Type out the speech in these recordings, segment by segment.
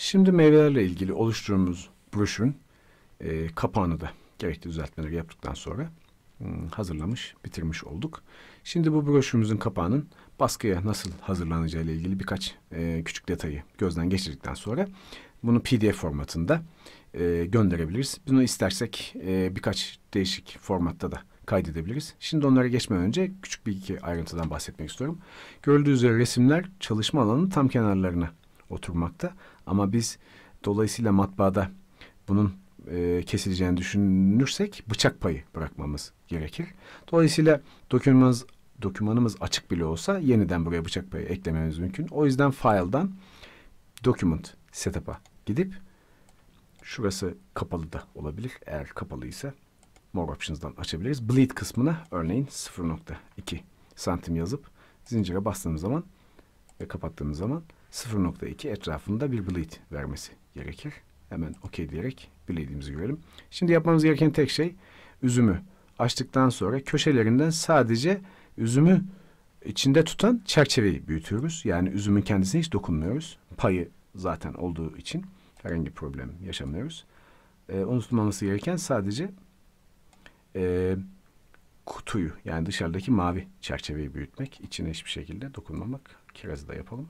Şimdi meyvelerle ilgili oluşturduğumuz broşürün e, kapağını da gerekli düzeltmeleri yaptıktan sonra hmm, hazırlamış, bitirmiş olduk. Şimdi bu broşürümüzün kapağının baskıya nasıl hazırlanacağı ile ilgili birkaç e, küçük detayı gözden geçirdikten sonra bunu PDF formatında e, gönderebiliriz. Bunu istersek e, birkaç değişik formatta da kaydedebiliriz. Şimdi onlara geçmeden önce küçük bir iki ayrıntıdan bahsetmek istiyorum. Görüldüğü üzere resimler çalışma alanının tam kenarlarına oturmakta. Ama biz dolayısıyla matbaada bunun e, kesileceğini düşünürsek bıçak payı bırakmamız gerekir. Dolayısıyla dokümanımız, dokümanımız açık bile olsa yeniden buraya bıçak payı eklememiz mümkün. O yüzden file'dan document setup'a gidip şurası kapalı da olabilir. Eğer kapalıysa More Options'dan açabiliriz. Bleed kısmına örneğin 0.2 santim yazıp zincire bastığımız zaman ve kapattığımız zaman 0.2 etrafında bir bleed vermesi gerekir. Hemen OK diyerek bleed'imizi görelim. Şimdi yapmamız gereken tek şey üzümü açtıktan sonra köşelerinden sadece üzümü içinde tutan çerçeveyi büyütüyoruz. Yani üzümün kendisine hiç dokunmuyoruz. Payı zaten olduğu için herhangi bir problem yaşamıyoruz. Ee, unutulmaması gereken sadece e, kutuyu yani dışarıdaki mavi çerçeveyi büyütmek. içine hiçbir şekilde dokunmamak. Kirazı da yapalım.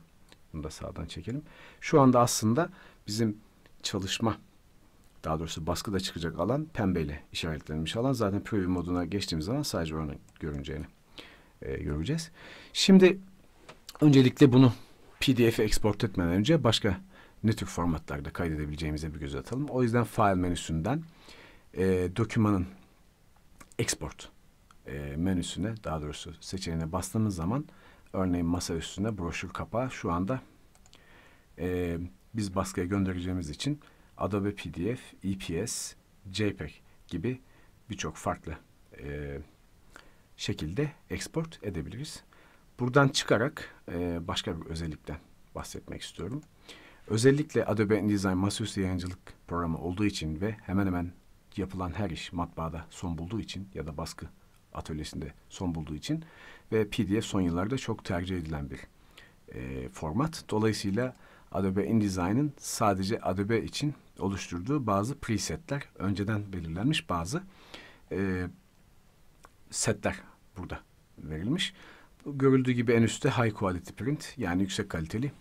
Bunu da sağdan çekelim. Şu anda aslında bizim çalışma daha doğrusu baskıda çıkacak alan pembeyle işaretlenmiş alan. Zaten preview moduna geçtiğimiz zaman sadece onu görüneceğini e, göreceğiz. Şimdi öncelikle bunu PDF'e export etmeden önce başka ne tür formatlarda kaydedebileceğimize bir göz atalım. O yüzden file menüsünden e, dokümanın export e, menüsüne daha doğrusu seçeneğine bastığımız zaman örneğin masa üstünde broşür kapağı şu anda e, biz baskıya göndereceğimiz için Adobe PDF, EPS, JPEG gibi birçok farklı e, şekilde export edebiliriz. Buradan çıkarak e, başka bir özellikten bahsetmek istiyorum. Özellikle Adobe InDesign masaüstü yayıncılık programı olduğu için ve hemen hemen yapılan her iş matbaada son bulduğu için ya da baskı atölyesinde son bulduğu için ve PDF son yıllarda çok tercih edilen bir e, format. Dolayısıyla Adobe InDesign'ın sadece Adobe için oluşturduğu bazı presetler, önceden belirlenmiş bazı e, setler burada verilmiş. Görüldüğü gibi en üstte high quality print yani yüksek kaliteli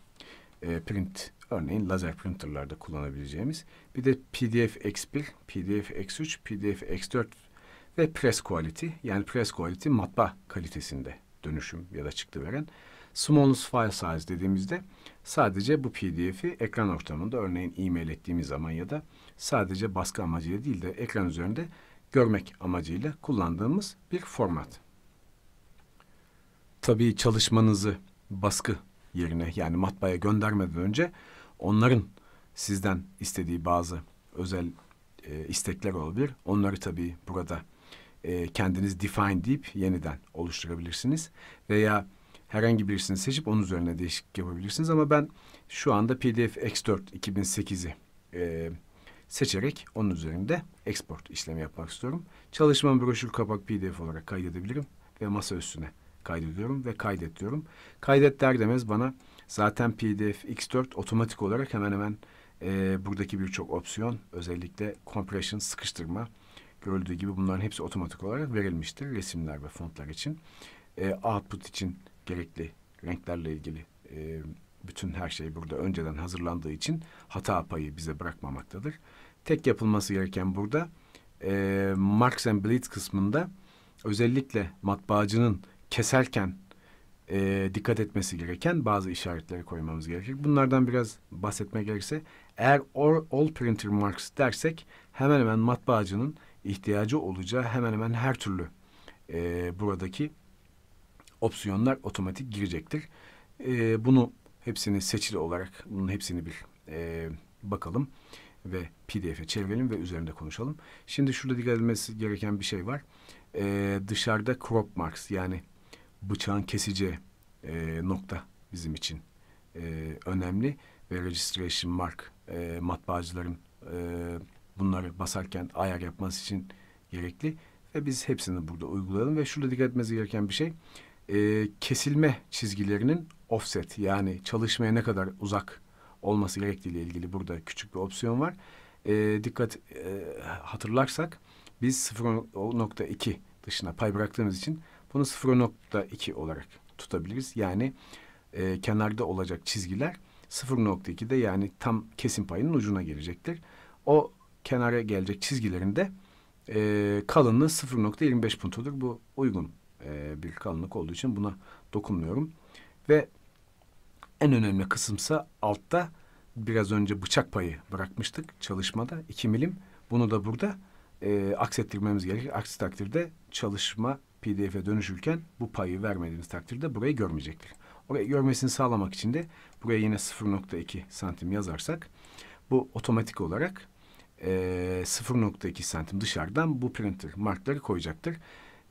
e, print örneğin lazer printerlarda kullanabileceğimiz bir de PDF X1, PDF X3, PDF X4 ve press quality yani press quality matbaa kalitesinde dönüşüm ya da çıktı veren smallest file size dediğimizde sadece bu PDF'i ekran ortamında örneğin e-mail ettiğimiz zaman ya da sadece baskı amacıyla değil de ekran üzerinde görmek amacıyla kullandığımız bir format. Tabii çalışmanızı baskı yerine yani matbaaya göndermeden önce onların sizden istediği bazı özel e, istekler olabilir. Onları tabii burada e, kendiniz define deyip yeniden oluşturabilirsiniz. Veya herhangi birisini seçip onun üzerine değişiklik yapabilirsiniz. Ama ben şu anda PDF X4 2008'i e, seçerek onun üzerinde export işlemi yapmak istiyorum. Çalışmam broşür kapak PDF olarak kaydedebilirim ve masa üstüne kaydediyorum ve kaydet diyorum. Kaydet der demez bana zaten PDF X4 otomatik olarak hemen hemen e, buradaki birçok opsiyon özellikle compression sıkıştırma görüldüğü gibi bunların hepsi otomatik olarak verilmiştir resimler ve fontlar için. E, output için gerekli renklerle ilgili e, bütün her şey burada önceden hazırlandığı için hata payı bize bırakmamaktadır. Tek yapılması gereken burada e, Marks and Bleeds kısmında özellikle matbaacının keserken e, dikkat etmesi gereken bazı işaretleri koymamız gerekir. Bunlardan biraz bahsetmek gerekirse eğer all, all printer marks dersek hemen hemen matbaacının ihtiyacı olacağı hemen hemen her türlü e, buradaki opsiyonlar otomatik girecektir. E, bunu hepsini seçili olarak bunun hepsini bir e, bakalım ve PDF'e çevirelim ve üzerinde konuşalım. Şimdi şurada dikkat edilmesi gereken bir şey var. E, dışarıda crop marks yani bıçağın keseceği e, nokta bizim için e, önemli ve registration mark e, matbaacıların e, bunları basarken ayar yapması için gerekli ve biz hepsini burada uygulayalım ve şurada dikkat etmesi gereken bir şey e, kesilme çizgilerinin offset yani çalışmaya ne kadar uzak olması gerektiği ile ilgili burada küçük bir opsiyon var. E, dikkat e, hatırlarsak biz 0.2 dışına pay bıraktığımız için bunu 0.2 olarak tutabiliriz. Yani e, kenarda olacak çizgiler 0.2'de yani tam kesim payının ucuna gelecektir. O kenara gelecek çizgilerin de e, kalınlığı 0.25 puntodur. Bu uygun e, bir kalınlık olduğu için buna dokunmuyorum. Ve en önemli kısımsa altta biraz önce bıçak payı bırakmıştık çalışmada 2 milim. Bunu da burada e, aksettirmemiz gerekir. Aksi takdirde çalışma PDF'e dönüşürken bu payı vermediğiniz takdirde burayı görmeyecektir. Orayı görmesini sağlamak için de buraya yine 0.2 santim yazarsak bu otomatik olarak e, 0.2 santim dışarıdan bu printer markları koyacaktır.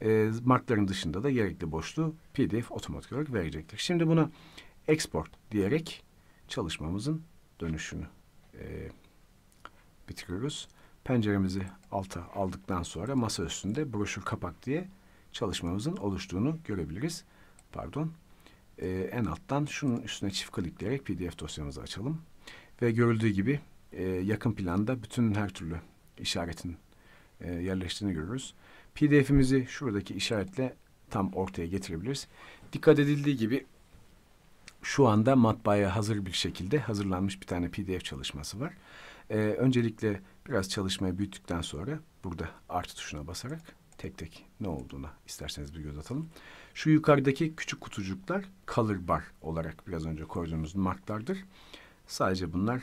E, markların dışında da gerekli boşluğu PDF otomatik olarak verecektir. Şimdi buna export diyerek çalışmamızın dönüşünü e, bitiriyoruz. Penceremizi alta aldıktan sonra masa üstünde broşür kapak diye çalışmamızın oluştuğunu görebiliriz. Pardon. Ee, en alttan şunun üstüne çift klikleyerek PDF dosyamızı açalım. Ve görüldüğü gibi e, yakın planda bütün her türlü işaretin e, yerleştiğini görürüz. PDF'imizi şuradaki işaretle tam ortaya getirebiliriz. Dikkat edildiği gibi şu anda matbaaya hazır bir şekilde hazırlanmış bir tane PDF çalışması var. Ee, öncelikle biraz çalışmayı büyüttükten sonra burada artı tuşuna basarak tek tek ne olduğuna isterseniz bir göz atalım. Şu yukarıdaki küçük kutucuklar color bar olarak biraz önce koyduğumuz marklardır. Sadece bunlar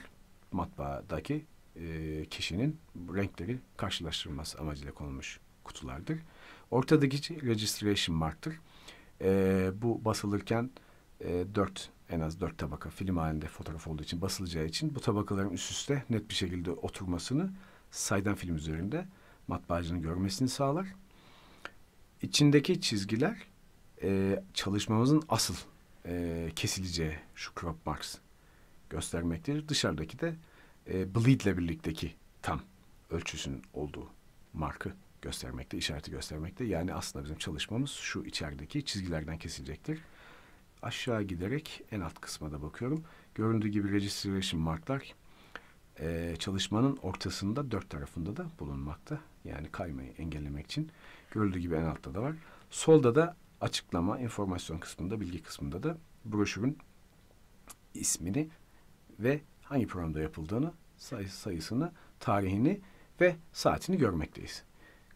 matbaadaki e, kişinin renkleri karşılaştırılması amacıyla konulmuş kutulardır. Ortadaki registration marktır. E, bu basılırken e, dört en az dört tabaka film halinde fotoğraf olduğu için basılacağı için bu tabakaların üst üste net bir şekilde oturmasını saydam film üzerinde matbaacının görmesini sağlar. İçindeki çizgiler e, çalışmamızın asıl e, kesileceği şu crop marks göstermektedir. Dışarıdaki de e, bleed ile birlikteki tam ölçüsünün olduğu markı göstermekte, işareti göstermekte. Yani aslında bizim çalışmamız şu içerideki çizgilerden kesilecektir. Aşağı giderek en alt kısma da bakıyorum. Göründüğü gibi registration marklar e, çalışmanın ortasında dört tarafında da bulunmakta. Yani kaymayı engellemek için. Görüldüğü gibi en altta da var. Solda da açıklama, informasyon kısmında, bilgi kısmında da broşürün ismini ve hangi programda yapıldığını, sayı, sayısını, tarihini ve saatini görmekteyiz.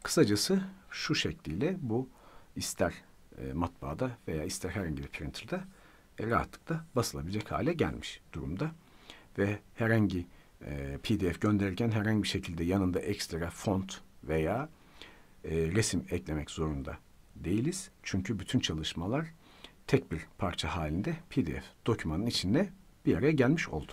Kısacası şu şekliyle bu ister e, matbaada veya ister herhangi bir printer'da e, rahatlıkla basılabilecek hale gelmiş durumda. Ve herhangi e, PDF gönderirken herhangi bir şekilde yanında ekstra font veya e, resim eklemek zorunda değiliz. Çünkü bütün çalışmalar tek bir parça halinde PDF dokümanın içinde bir araya gelmiş oldu.